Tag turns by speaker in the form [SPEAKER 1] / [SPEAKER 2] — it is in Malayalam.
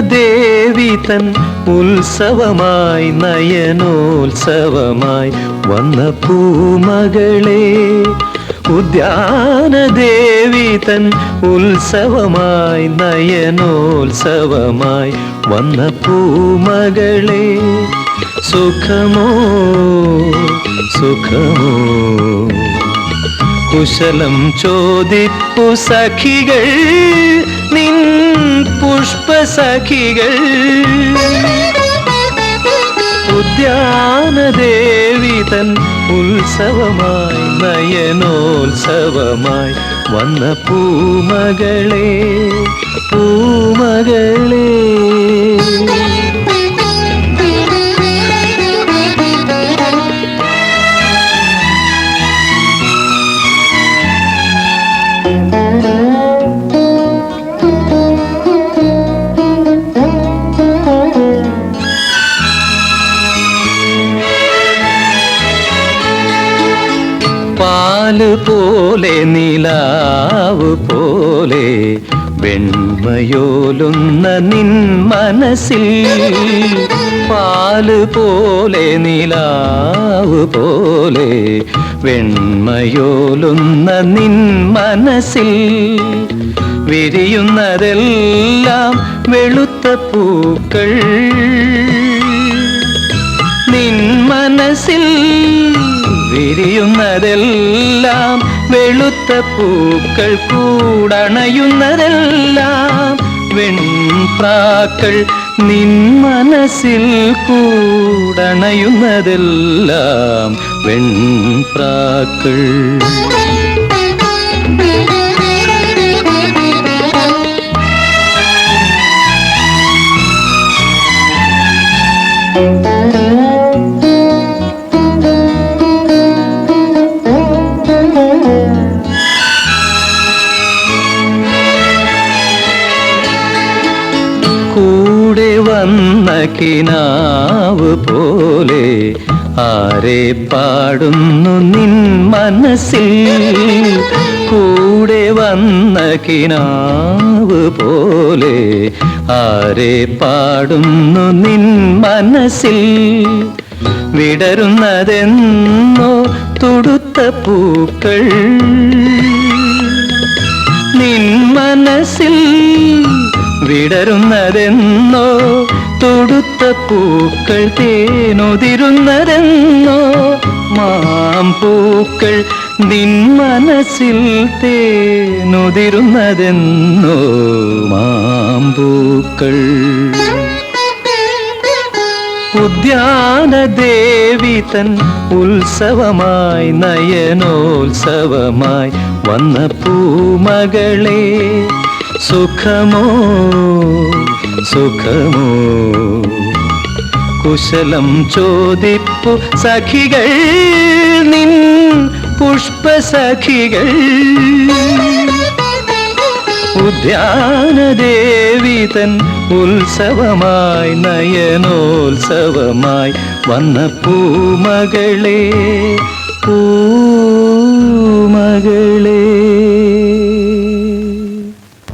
[SPEAKER 1] ദേവി തൻ ഉത്സവമായി നയനോത്സവമായി വന്ന പൂമകളെ. ഉദ്യാന ദേവി തൻ ഉത്സവമായി നയനോത്സവമായി വന്ന പൂമകളെ. സുഖമോ? സുഖമോ? കുശലം ചോദിപ്പു സഖികൾ നിൻ പുഷ്പസഖികൾ ഉദ്യാനദേവി തൻ ഉത്സവമായി നയനോത്സവമായി വന്ന പൂമകളെ പൂമകളെ പാൽ പോലെ നിലാവ് പോലെ വെണ്മയോലുന്ന നിൻ മനസ്സിൽ. പാൽ പോലെ നിലാവ് പോലെ വെണ്മയോലുന്ന നിൻ മനസ്സിൽ. വിരിയുന്നതെല്ലാം വെളുത്ത പൂക്കൾ. നിൻ മനസ്സിൽ വിരിയുന്നതെല്ലാം വെളുത്ത പൂക്കൾ കൂടണയുന്നതെല്ലാം വെൺപ്രാക്കൾ നിൻ മനസ്സിൽ കൂടണയുന്നതെല്ലാം വെൺപ്രാക്കൾ. കൂടെ കിനാവ് പോലെ ആരെ പാടുന്നു നിൻ മനസ്സിൽ? കൂടെ വന്ന കിനാവ് പോലെ ആരെ പാടുന്നു നിൻ മനസ്സിൽ? വിടരുന്നതെന്നോ തുടുത്ത പൂക്കൾ? നിൻ മനസ്സിൽ വിടരുന്നതെന്നോ തൊടുത്ത പൂക്കൾ തേനുതിരുന്നതെന്നോ? മാം പൂക്കൾ നിൻ മനസ്സിൽ തേനുതിരുന്നതെന്നോ? പൂക്കൾ ഉദ്യാനദേവി തൻ ഉത്സവമായി നയനോത്സവമായി വന്ന പൂമകളെ സുഖമോ? സുഖമോ? കുശലം ചോദിപ്പു സഖികൾ നിൻ പുഷ്പ സഖികൾ ഉദ്യാനദേവി തൻ ഉത്സവമായി നയനോത്സവമായി വന്ന പൂമകളെ പൂമകളേ.